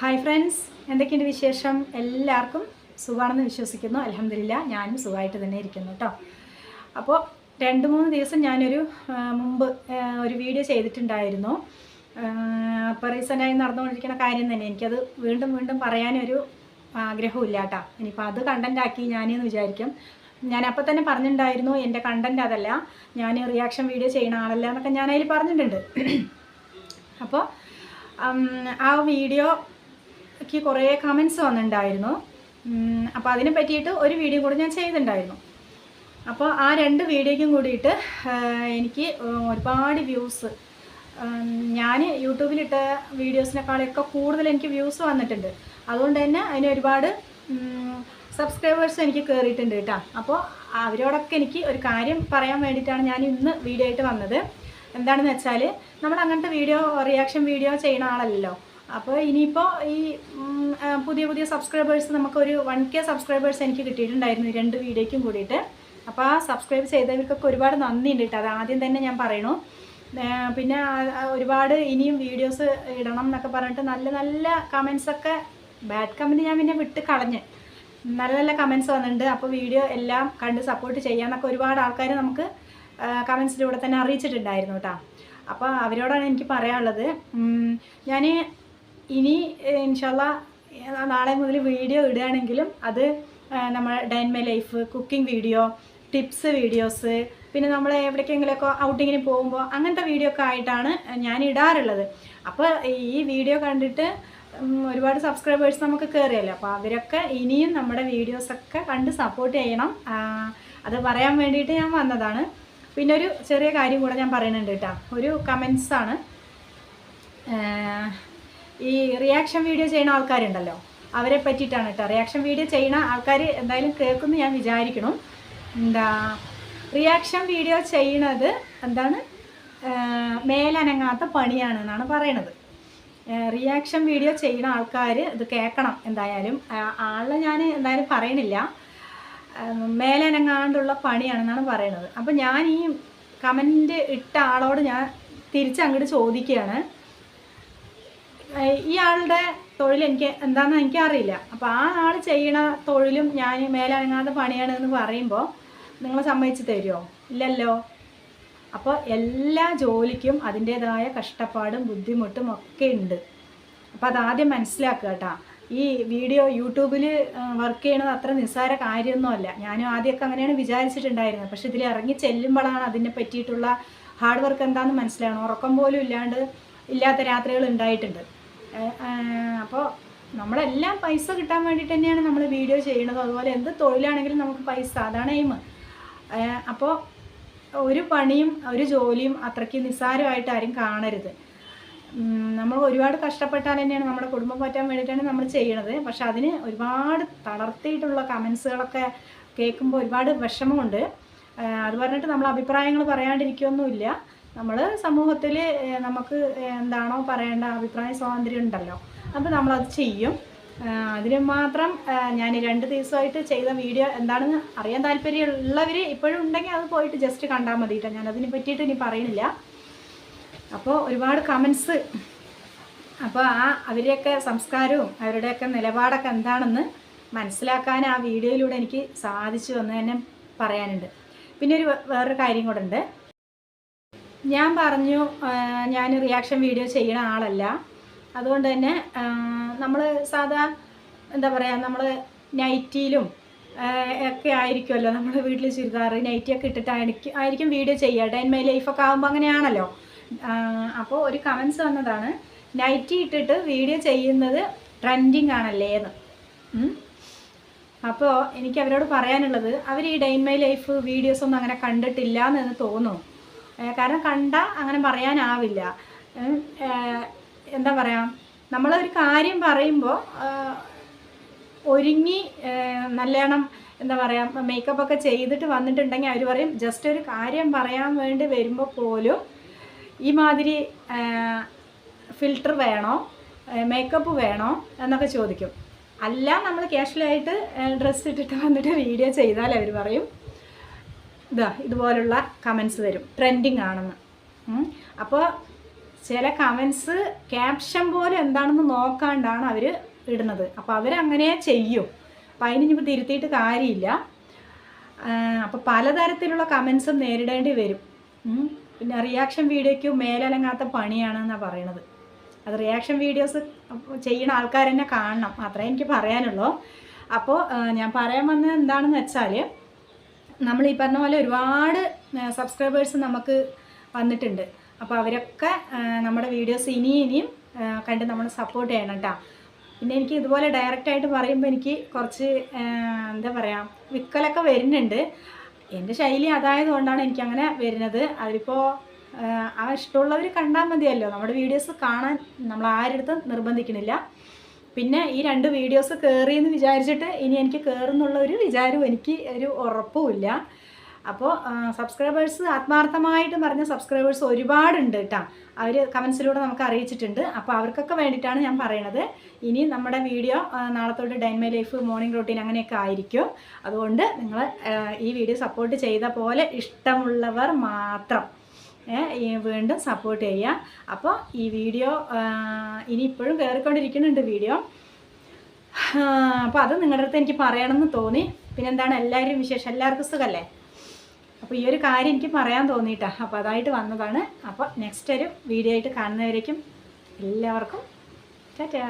Hi friends എന്തൊക്കെയുണ്ട് വിശേഷം? എല്ലാവർക്കും സുഖമാണെന്ന് വിശ്വസിക്കുന്നു. അലഹമില്ല ഞാനും സുഖമായിട്ട് തന്നെ ഇരിക്കുന്നു കേട്ടോ അപ്പോൾ രണ്ട് മൂന്ന് ദിവസം ഞാനൊരു മുമ്പ് ഒരു വീഡിയോ ചെയ്തിട്ടുണ്ടായിരുന്നു. അപ്പോൾ റീസെന്റായി നടന്നുകൊണ്ടിരിക്കുന്ന കാര്യം തന്നെ. എനിക്കത് വീണ്ടും വീണ്ടും പറയാനൊരു ആഗ്രഹമില്ല കേട്ടോ ഇനിയിപ്പോൾ അത് കണ്ടന്റാക്കി ഞാനെന്ന് വിചാരിക്കും. ഞാൻ തന്നെ പറഞ്ഞിട്ടുണ്ടായിരുന്നു എന്റെ കണ്ടന്റ് അതല്ല. ഞാൻ റിയാക്ഷൻ വീഡിയോ ചെയ്യുന്ന ആളല്ല എന്നൊക്കെ ഞാൻ പറഞ്ഞിട്ടുണ്ട്. അപ്പോൾ ആ വീഡിയോക്ക് കുറേ കമൻസ് വന്നിട്ടുണ്ടായിരുന്നു. അപ്പോൾ അതിനെ പറ്റിയിട്ട് ഒരു വീഡിയോ കൂടി ഞാൻ ചെയ്തിട്ടുണ്ടായിരുന്നു. അപ്പോൾ ആ രണ്ട് വീഡിയോയ്ക്കും കൂടിയിട്ട് എനിക്ക് ഒരുപാട് വ്യൂസ് ഞാൻ യൂട്യൂബിലിട്ട വീഡിയോസിനേക്കാളൊക്കെ കൂടുതൽ എനിക്ക് വ്യൂസ് വന്നിട്ടുണ്ട്. അതുകൊണ്ട് തന്നെ അതിന് ഒരുപാട് സബ്സ്ക്രൈബേഴ്സ് എനിക്ക് കയറിയിട്ടുണ്ട് കേട്ടോ. അപ്പോൾ അവരോടൊക്കെ എനിക്ക് ഒരു കാര്യം പറയാൻ വേണ്ടിയിട്ടാണ് ഞാൻ ഇന്ന് വീഡിയോ ആയിട്ട് വന്നത്. എന്താണെന്ന് വെച്ചാൽ നമ്മൾ അങ്ങനത്തെ വീഡിയോ റിയാക്ഷൻ വീഡിയോ ചെയ്യുന്ന ആളല്ലല്ലോ. അപ്പോൾ ഇനിയിപ്പോൾ ഈ പുതിയ പുതിയ സബ്സ്ക്രൈബേഴ്സ് നമുക്കൊരു വൺ കെ സബ്സ്ക്രൈബേഴ്സ് എനിക്ക് കിട്ടിയിട്ടുണ്ടായിരുന്നു രണ്ട് വീഡിയോയ്ക്കും കൂടിയിട്ട്. അപ്പോൾ ആ സബ്സ്ക്രൈബ് ചെയ്തവർക്കൊക്കെ ഒരുപാട് നന്ദിയുണ്ട് കേട്ടോ. അത് ആദ്യം തന്നെ ഞാൻ പറയണു പിന്നെ ഒരുപാട് ഇനിയും വീഡിയോസ് ഇടണം എന്നൊക്കെ പറഞ്ഞിട്ട് നല്ല നല്ല കമൻസൊക്കെ ബാഡ് കമന്റ് ഞാൻ പിന്നെ വിട്ട് കളഞ്ഞ്. നല്ല നല്ല കമൻസ് വന്നിട്ടുണ്ട്. അപ്പോൾ വീഡിയോ എല്ലാം കണ്ട് സപ്പോർട്ട് ചെയ്യാമെന്നൊക്കെ ഒരുപാട് ആൾക്കാർ നമുക്ക് കമൻസിലൂടെ തന്നെ അറിയിച്ചിട്ടുണ്ടായിരുന്നു കേട്ടോ. അപ്പോൾ അവരോടാണ് എനിക്ക് പറയാനുള്ളത്. ഞാൻ ഇനി ഇൻഷല്ല നാളെ മുതൽ വീഡിയോ ഇടുകയാണെങ്കിലും അത് നമ്മൾ നമ്മുടെ dine my life cooking video tips videos പിന്നെ നമ്മൾ എവിടേക്കെങ്കിലുമൊക്കെ ഔട്ടിങ്ങിന് പോകുമ്പോൾ അങ്ങനത്തെ വീഡിയോ ഒക്കെ ആയിട്ടാണ് ഞാൻ ഇടാറുള്ളത്. അപ്പോൾ ഈ വീഡിയോ കണ്ടിട്ട് ഒരുപാട് സബ്സ്ക്രൈബേഴ്സ് നമുക്ക് കയറിയല്ലോ? അപ്പോൾ അവരൊക്കെ ഇനിയും നമ്മുടെ വീഡിയോസൊക്കെ കണ്ട് സപ്പോർട്ട് ചെയ്യണം. അത് പറയാൻ വേണ്ടിയിട്ട് ഞാൻ വന്നതാണ്. പിന്നെ ഒരു ചെറിയ കാര്യം കൂടെ ഞാൻ പറയുന്നുണ്ട് കേട്ടോ. ഒരു കമൻസാണ് ഈ റിയാക്ഷൻ വീഡിയോ ചെയ്യുന്ന ആൾക്കാരുണ്ടല്ലോ. അവരെ പറ്റിയിട്ടാണ് കേട്ടോ റിയാക്ഷൻ വീഡിയോ ചെയ്യുന്ന ആൾക്കാർ എന്തായാലും കേൾക്കുമെന്ന് ഞാൻ വിചാരിക്കണം എന്താ റിയാക്ഷൻ വീഡിയോ ചെയ്യണത് എന്താണ്? മേലനങ്ങാത്ത പണിയാണ് എന്നാണ് പറയണത് റിയാക്ഷൻ വീഡിയോ ചെയ്യുന്ന ആൾക്കാർ ഇത് കേൾക്കണം എന്തായാലും. ആളെ ഞാൻ എന്തായാലും പറയണില്ല. മേലനങ്ങാണ്ടുള്ള പണിയാണെന്നാണ് പറയണത്. അപ്പം ഞാൻ ഈ കമന്റ് ഇട്ട ആളോട് ഞാൻ തിരിച്ചങ്ങോട്ട് ചോദിക്കുകയാണ്. ആളുടെ തൊഴിൽ എനിക്ക് എന്താണെന്ന് എനിക്ക് അറിയില്ല അപ്പോൾ ആ ആൾ ചെയ്യണ തൊഴിലും ഞാൻ മേലനങ്ങാതെ പണിയാണെന്ന് പറയുമ്പോൾ നിങ്ങൾ സമ്മതിച്ച് തരുമോ ഇല്ലല്ലോ. അപ്പോൾ എല്ലാ ജോലിക്കും അതിന്റേതായ കഷ്ടപ്പാടും ബുദ്ധിമുട്ടും ഒക്കെ ഉണ്ട്. അപ്പോൾ അതാദ്യം മനസ്സിലാക്കുക കേട്ടോ. ഈ വീഡിയോ യൂട്യൂബിൽ വർക്ക് ചെയ്യണത് അത്ര നിസ്സാര കാര്യമൊന്നുമല്ല. ഞാനും ആദ്യമൊക്കെ അങ്ങനെയാണ് വിചാരിച്ചിട്ടുണ്ടായിരുന്നത്. പക്ഷെ ഇതിൽ ഇറങ്ങി ചെല്ലുമ്പോഴാണ് അതിനെ പറ്റിയിട്ടുള്ള ഹാർഡ് വർക്ക് എന്താണെന്ന് മനസ്സിലാവണം ഉറക്കം പോലും ഇല്ലാണ്ട് ഇല്ലാത്ത രാത്രികൾ ഉണ്ടായിട്ടുണ്ട്. അപ്പോൾ നമ്മളെല്ലാം പൈസ കിട്ടാൻ വേണ്ടിയിട്ട് തന്നെയാണ് നമ്മൾ വീഡിയോ ചെയ്യണത് അതുപോലെ എന്ത് തൊഴിലാണെങ്കിലും നമുക്ക് പൈസ അതാണ് എയിം അപ്പോൾ ഒരു പണിയും ഒരു ജോലിയും അത്രയ്ക്ക് നിസ്സാരമായിട്ട് ആരും കാണരുത്. നമ്മൾ ഒരുപാട് കഷ്ടപ്പെട്ടാൽ തന്നെയാണ് നമ്മുടെ കുടുംബം പറ്റാൻ വേണ്ടിയിട്ടാണ് നമ്മൾ ചെയ്യണത്. പക്ഷെ അതിന് ഒരുപാട് തളർത്തിയിട്ടുള്ള കമൻസുകളൊക്കെ കേൾക്കുമ്പോൾ ഒരുപാട് വിഷമമുണ്ട്. അത് പറഞ്ഞിട്ട് നമ്മൾ അഭിപ്രായങ്ങൾ പറയാണ്ടിരിക്കുകയൊന്നുമില്ല നമ്മൾ സമൂഹത്തിൽ നമുക്ക് എന്താണോ പറയേണ്ട അഭിപ്രായ സ്വാതന്ത്ര്യം ഉണ്ടല്ലോ. അപ്പോൾ നമ്മളത് ചെയ്യും. അതിന് മാത്രം ഞാൻ രണ്ട് ദിവസമായിട്ട് ചെയ്ത വീഡിയോ എന്താണെന്ന് അറിയാൻ താല്പര്യമുള്ളവർ ഇപ്പോഴും ഉണ്ടെങ്കിൽ അത് പോയിട്ട് ജസ്റ്റ് കണ്ടാൽ മതി കേട്ടോ ഞാൻ അതിനെ പറ്റിയിട്ട് ഇനി പറയുന്നില്ല. അപ്പോൾ ഒരുപാട് കമൻസ് അപ്പോൾ ആ അവരെയൊക്കെ സംസ്കാരവും അവരുടെയൊക്കെ നിലപാടൊക്കെ എന്താണെന്ന് മനസ്സിലാക്കാൻ ആ വീഡിയോയിലൂടെ എനിക്ക് സാധിച്ചു എന്ന് തന്നെ പറയാനുണ്ട്. പിന്നെ ഒരു വേറൊരു കാര്യം കൂടെ ഉണ്ട്. ഞാൻ പറഞ്ഞു ഞാൻ റിയാക്ഷൻ വീഡിയോ ചെയ്യുന്ന ആളല്ല. അതുകൊണ്ട് തന്നെ നമ്മൾ സാധാ എന്താ പറയുക നമ്മൾ നൈറ്റിയിലും ഒക്കെ ആയിരിക്കുമല്ലോ നമ്മൾ വീട്ടിൽ ചുരിദാർ നൈറ്റിയൊക്കെ ഇട്ടിട്ടായിരിക്കും ആയിരിക്കും വീഡിയോ ചെയ്യുക. ഡൈൻ മൈ ലൈഫൊക്കെ ആകുമ്പോൾ അങ്ങനെയാണല്ലോ. അപ്പോൾ ഒരു കമൻസ് വന്നതാണ് നൈറ്റി ഇട്ടിട്ട് വീഡിയോ ചെയ്യുന്നത് ട്രെൻഡിങ് ആണല്ലേ എന്ന്. അപ്പോൾ എനിക്ക് അവരോട് പറയാനുള്ളത് അവർ ഈ ഡൈൻ മൈ ലൈഫ് വീഡിയോസ് ഒന്നും അങ്ങനെ കണ്ടിട്ടില്ല എന്ന് തോന്നുന്നു. കാരണം കണ്ട അങ്ങനെ പറയാനാവില്ല. എന്താ പറയുക നമ്മളൊരു കാര്യം പറയുമ്പോൾ ഒരുങ്ങി നല്ലോണം എന്താ പറയുക മേക്കപ്പ് ഒക്കെ ചെയ്തിട്ട് വന്നിട്ടുണ്ടെങ്കിൽ അവർ പറയും ജസ്റ്റ് ഒരു കാര്യം പറയാൻ വേണ്ടി വരുമ്പോൾ പോലും ഈ മാതിരി ഫിൽറ്റർ വേണോ മേക്കപ്പ് വേണോ എന്നൊക്കെ ചോദിക്കും. അല്ല നമ്മൾ ക്യാഷ്വലായിട്ട് ഡ്രസ്സ് ഇട്ടിട്ട് വന്നിട്ട് വീഡിയോ ചെയ്താൽ അവർ പറയും ഇതാ ഇതുപോലുള്ള കമൻസ് വരും. ട്രെൻഡിങ് ആണെന്ന്. അപ്പോൾ ചില കമൻസ് ക്യാപ്ഷൻ പോലെ എന്താണെന്ന് നോക്കാണ്ടാണ് അവർ ഇടുന്നത്. അപ്പോൾ അവരങ്ങനെ ചെയ്യും. അപ്പം അതിന് ഇനിയിപ്പോൾ തിരുത്തിയിട്ട് കാര്യമില്ല. അപ്പോൾ പലതരത്തിലുള്ള കമൻസും നേരിടേണ്ടി വരും. പിന്നെ റിയാക്ഷൻ വീഡിയോയ്ക്ക് മേലലങ്ങാത്ത പണിയാണെന്നാണ് പറയണത്. അത് റിയാക്ഷൻ വീഡിയോസ് ചെയ്യുന്ന ആൾക്കാർ തന്നെ കാണണം. മാത്രമേ എനിക്ക് പറയാനുള്ളൂ. അപ്പോൾ ഞാൻ പറയാൻ വന്നത് എന്താണെന്ന് വെച്ചാൽ നമ്മൾ ഈ പറഞ്ഞ പോലെ ഒരുപാട് സബ്സ്ക്രൈബേഴ്സ് നമുക്ക് വന്നിട്ടുണ്ട്. അപ്പോൾ അവരൊക്കെ നമ്മുടെ വീഡിയോസ് ഇനിയും ഇനിയും കണ്ട് നമ്മൾ സപ്പോർട്ട് ചെയ്യണം കേട്ടോ പിന്നെ എനിക്ക് ഇതുപോലെ ഡയറക്റ്റായിട്ട് പറയുമ്പോൾ എനിക്ക് കുറച്ച് എന്താ പറയുക വിക്കലൊക്കെ വരുന്നുണ്ട്. എന്റെ ശൈലി അതായത് കൊണ്ടാണ് എനിക്കങ്ങനെ വരുന്നത്. അതിലിപ്പോൾ ആ ഇഷ്ടമുള്ളവർ കണ്ടാൽ മതിയല്ലോ. നമ്മുടെ വീഡിയോസ് കാണാൻ നമ്മൾ ആരെടുത്തും നിർബന്ധിക്കണില്ല. പിന്നെ ഈ രണ്ട് വീഡിയോസ് കയറി എന്ന് വിചാരിച്ചിട്ട് ഇനി എനിക്ക് കയറുന്നുള്ള ഒരു വിചാരവും എനിക്ക് ഒരു ഉറപ്പുമില്ല. അപ്പോൾ സബ്സ്ക്രൈബേഴ്സ് ആത്മാർത്ഥമായിട്ട് പറഞ്ഞ സബ്സ്ക്രൈബേഴ്സ് ഒരുപാടുണ്ട് കേട്ടോ അവർ കമൻസിലൂടെ നമുക്ക് അറിയിച്ചിട്ടുണ്ട്. അപ്പോൾ അവർക്കൊക്കെ വേണ്ടിയിട്ടാണ് ഞാൻ പറയണത്. ഇനി നമ്മുടെ വീഡിയോ നാളെ തൊട്ട് ഡൈൻമൈ ലൈഫ് മോർണിംഗ് റൂട്ടീൻ അങ്ങനെയൊക്കെ ആയിരിക്കും. അതുകൊണ്ട് നിങ്ങൾ ഈ വീഡിയോ സപ്പോർട്ട് ചെയ്ത പോലെ ഇഷ്ടമുള്ളവർ മാത്രം. വീണ്ടും സപ്പോർട്ട് ചെയ്യുക അപ്പോൾ ഈ വീഡിയോ ഇനി ഇപ്പോഴും കയറിക്കൊണ്ടിരിക്കുന്നുണ്ട് വീഡിയോ. അപ്പോൾ അത് നിങ്ങളുടെ അടുത്ത് എനിക്ക് പറയണമെന്ന് തോന്നി. പിന്നെന്താണ് എല്ലാവരും വിശേഷം? എല്ലാവർക്കും സുഖമല്ലേ അപ്പോൾ ഈ ഒരു കാര്യം എനിക്ക് പറയാൻ തോന്നിയിട്ടാണ് അപ്പോൾ അതായിട്ട് വന്നതാണ്. അപ്പോൾ നെക്സ്റ്റ് ഒരു വീഡിയോ ആയിട്ട് കാണുന്നവരേക്കും എല്ലാവർക്കും ടാറ്റാ.